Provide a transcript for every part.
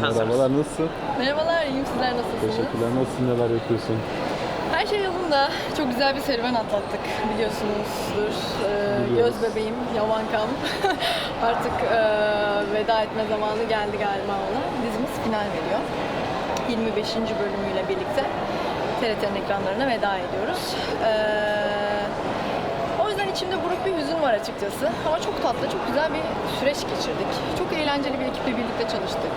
Merhabalar nasılsın? Merhabalar, iyiyim. Sizler nasılsınız? Teşekkürler. Nasılsın? Neler yapıyorsun? Her şey yolunda. Çok güzel bir serüven atlattık biliyorsunuzdur. Ee, Biliyoruz. göz bebeğim, Yavan Kam. Artık e, veda etme zamanı geldi galiba ona. Dizimiz final veriyor. 25. bölümüyle birlikte TRT'nin ekranlarına veda ediyoruz. Ee, o yüzden içimde buruk bir hüzün var açıkçası. Ama çok tatlı, çok güzel bir süreç geçirdik. Çok eğlenceli bir ekiple birlikte çalıştık.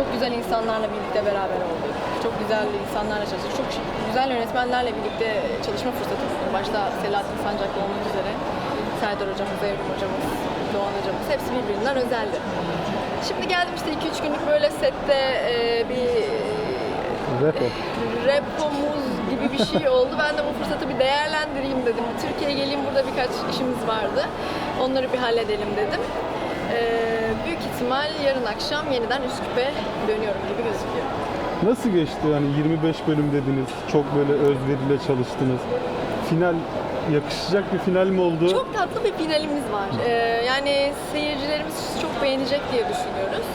Çok güzel insanlarla birlikte beraber olduk. Çok güzel insanlarla çalıştık. Çok güzel yönetmenlerle birlikte çalışma fırsatı buldum. Başta Selahattin Sancaklı olmak üzere. Serdar hocamız, Evrim hocamız, Doğan hocamız hepsi birbirinden özeldi. Şimdi geldim işte 2-3 günlük böyle sette e, bir Repo. repomuz gibi bir şey oldu. Ben de bu fırsatı bir değerlendireyim dedim. Türkiye'ye geleyim burada birkaç işimiz vardı. Onları bir halledelim dedim. İhtimal yarın akşam yeniden Üsküp'e dönüyorum gibi gözüküyor. Nasıl geçti? Yani 25 bölüm dediniz. Çok böyle özveriyle çalıştınız. Final yakışacak bir final mi oldu? Çok tatlı bir finalimiz var. Ee, yani seyircilerimiz çok beğenecek diye düşünüyoruz.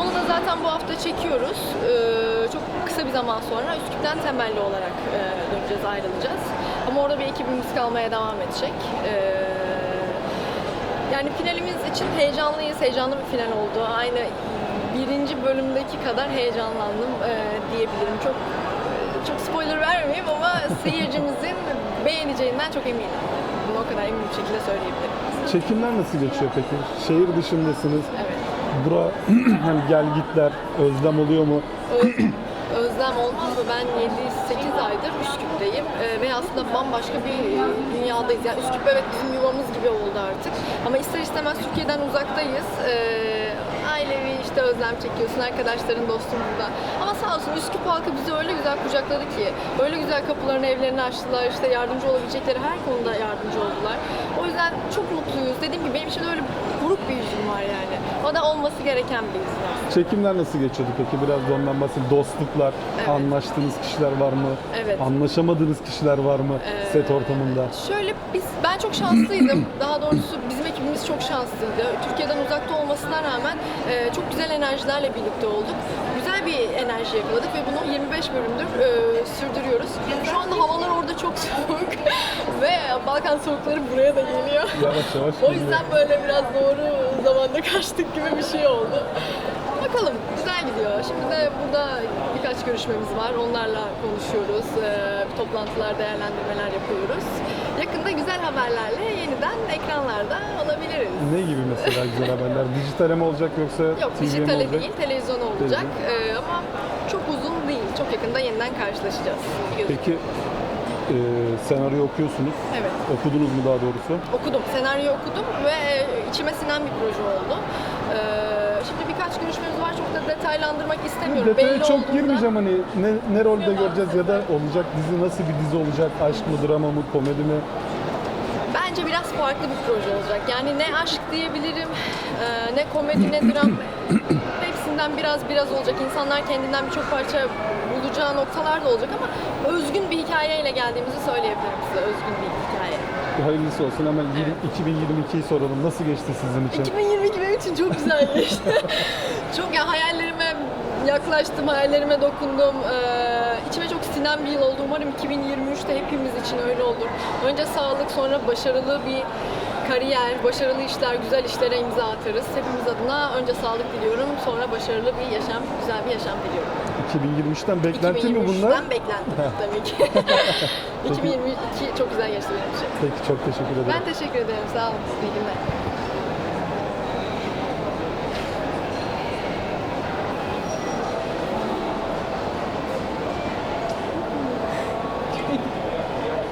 Onu da zaten bu hafta çekiyoruz. Ee, çok kısa bir zaman sonra Üsküp'ten temelli olarak e, döneceğiz, ayrılacağız. Ama orada bir ekibimiz kalmaya devam edecek. Ee, yani finalimiz için heyecanlıyız, heyecanlı bir final oldu. Aynı birinci bölümdeki kadar heyecanlandım e, diyebilirim. Çok çok spoiler vermeyeyim ama seyircimizin beğeneceğinden çok eminim. Bunu o kadar emin bir şekilde söyleyebilirim. Çekimler nasıl geçiyor peki? Şehir dışındasınız. Evet. Bura hani gel gitler özlem oluyor mu? Öz- özlem olmaz mı? Ben 7-8 aydır Üsküp'teyim Ee, ve aslında bambaşka bir e, dünyadayız. Yani Üsküp evet bizim yuvamız gibi oldu artık. Ama ister istemez Türkiye'den uzaktayız. Ee, ailevi işte özlem çekiyorsun, arkadaşların, dostun burada. Ama sağ olsun Üsküp halkı bizi öyle güzel kucakladı ki, öyle güzel kapılarını, evlerini açtılar, işte yardımcı olabilecekleri her konuda yardımcı oldular. O yüzden çok mutluyuz. Dediğim gibi benim için öyle buruk bir yüzüm var yani. O da olması gereken bir aslında. Çekimler nasıl geçiyordu peki? Biraz da ondan bahsedin. Dostluklar, Evet. anlaştığınız kişiler var mı? Evet. Anlaşamadığınız kişiler var mı set ortamında? Şöyle biz ben çok şanslıydım. Daha doğrusu bizim ekibimiz çok şanslıydı. Türkiye'den uzakta olmasına rağmen e, çok güzel enerjilerle birlikte olduk. Güzel bir enerji yakaladık ve bunu 25 bölümdür e, sürdürüyoruz. Şu anda havalar orada çok soğuk ve Balkan soğukları buraya da geliyor. Yavaş yavaş O geliyor. yüzden böyle biraz doğru zamanda kaçtık gibi bir şey oldu. Bakalım güzel gidiyor. Şimdi de burada birkaç görüşmemiz var. Onlarla konuşuyoruz. Ee, toplantılar, değerlendirmeler yapıyoruz. Yakında güzel haberlerle yeniden ekranlarda olabiliriz. Ne gibi mesela güzel haberler? Dijitale mi olacak yoksa Yok, TV'ye mi dijitale olacak? değil, televizyon olacak. Ee, ama çok uzun değil. Çok yakında yeniden karşılaşacağız. gözüküyor. Peki e, senaryo okuyorsunuz. Evet. Okudunuz mu daha doğrusu? Okudum, senaryo okudum ve içime sinen bir proje oldu. Ee, şimdi birkaç görüşmemiz var. Çok da detaylandırmak istemiyorum. Detaya Belli çok olduğunda- girmeyeceğim hani ne, ne rolde göreceğiz ya da olacak dizi nasıl bir dizi olacak? Aşk mı, drama mı, komedi mi? Bence biraz farklı bir proje olacak. Yani ne aşk diyebilirim, e, ne komedi, ne dram. Hepsinden biraz biraz olacak. İnsanlar kendinden birçok parça bulacağı noktalar da olacak ama özgün bir hikayeyle geldiğimizi söyleyebilirim size. Özgün bir hikaye. Hayırlısı olsun hemen 2022'yi soralım. Nasıl geçti sizin için? 2022 benim için çok güzel geçti. çok ya hayallerime yaklaştım, hayallerime dokundum. Ee, içime çok sinen bir yıl oldu. Umarım 2023'te hepimiz için öyle olur. Önce sağlık, sonra başarılı bir kariyer, başarılı işler, güzel işlere imza atarız. Hepimiz adına önce sağlık diliyorum, sonra başarılı bir yaşam, güzel bir yaşam diliyorum. 2023'ten beklenti mi bunlar? 2023'ten beklentim tabii ki. 2022 çok güzel geçti benim için. Peki çok teşekkür ederim. Ben teşekkür ederim, sağ olun. İyi günler.